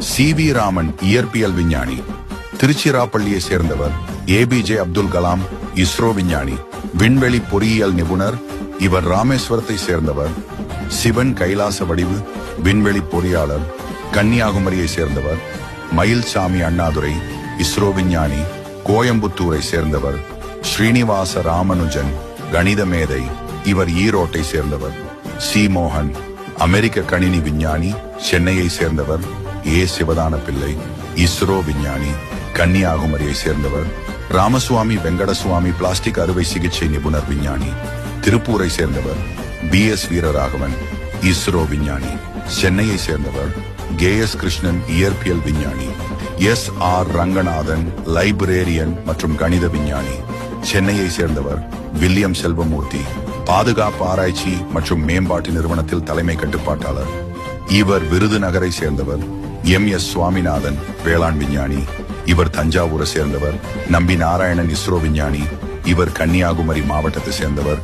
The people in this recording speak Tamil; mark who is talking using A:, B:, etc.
A: சி வி ராமன் இயற்பியல் விஞ்ஞானி திருச்சிராப்பள்ளியை சேர்ந்தவர் ஏபிஜே அப்துல் கலாம் இஸ்ரோ விஞ்ஞானி விண்வெளி பொறியியல் நிபுணர். இவர் ராமேஸ்வரத்தை சேர்ந்தவர் சிவன் கைலாச வடிவு விண்வெளி பொறியாளர். கன்னியாகுமரியை சேர்ந்தவர் மயில்சாமி அண்ணாதுரை இஸ்ரோ விஞ்ஞானி. கோயம்புத்தூரை சேர்ந்தவர் ஸ்ரீனிவாச ராமனுஜன் கணித மேதை. இவர் ஈரோட்டை சேர்ந்தவர் சி மோகன் அமெரிக்க கணினி விஞ்ஞானி சென்னையை சேர்ந்தவர் ஏ சிவதான பிள்ளை இஸ்ரோ விஞ்ஞானி கன்னியாகுமரியை சேர்ந்தவர் ராமசுவாமி வெங்கடசுவாமி பிளாஸ்டிக் அறுவை சிகிச்சை நிபுணர் விஞ்ஞானி திருப்பூரை சேர்ந்தவர் பி எஸ் வீரராகவன் இஸ்ரோ விஞ்ஞானி சென்னையை சேர்ந்தவர் கே எஸ் கிருஷ்ணன் இயற்பியல் விஞ்ஞானி எஸ் ஆர் ரங்கநாதன் லைப்ரேரியன் மற்றும் கணித விஞ்ஞானி சென்னையை சேர்ந்தவர் வில்லியம் செல்வமூர்த்தி பாதுகாப்பு ஆராய்ச்சி மற்றும் மேம்பாட்டு நிறுவனத்தில் தலைமை கட்டுப்பாட்டாளர். இவர் விருதுநகரை சேர்ந்தவர் எம் எஸ் சுவாமிநாதன் வேளாண் விஞ்ஞானி இவர் தஞ்சாவூரை சேர்ந்தவர். நம்பி நாராயணன் இஸ்ரோ விஞ்ஞானி இவர் கன்னியாகுமரி மாவட்டத்தை சேர்ந்தவர்.